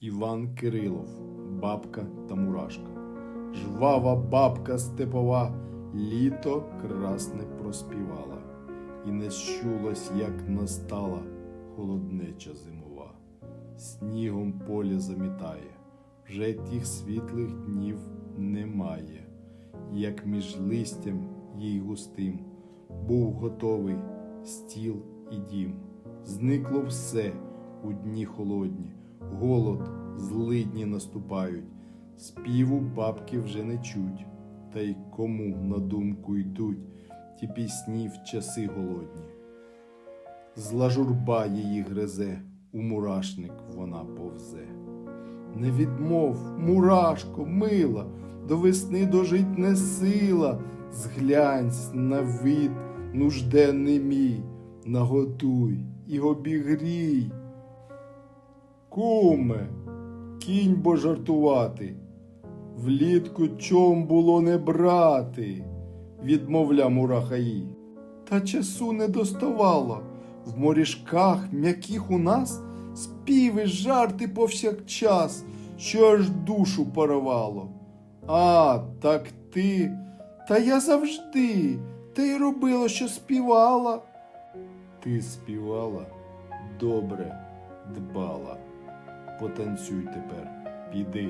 Іван Кирилов, бабка та мурашка. Жвава бабка степова, літо красне проспівала, і не щулось, як настала холоднеча зимова. Снігом поле замітає, вже тих світлих днів немає, як між листям їй густим був готовий стіл і дім. Зникло все у дні холодні, голод, злидні наступають, співу бабки вже не чуть, та й кому на думку йдуть ті пісні в часи голодні. Зла журба її гризе, у мурашник вона повзе. Не відмов, мурашко, мила, до весни дожить не сила, зглянься на вид нужденний мій, наготуй і обігрій. Куме, кінь бо жартувати, влітку чом було не брати, відмовля мурахаї. Та часу не доставало, в морішках м'яких у нас співи, жарти повсякчас, що аж душу парувало. А, так ти, та я завжди, ти й робила, що співала. Ти співала, добре дбала. Потанцюй тепер, піди.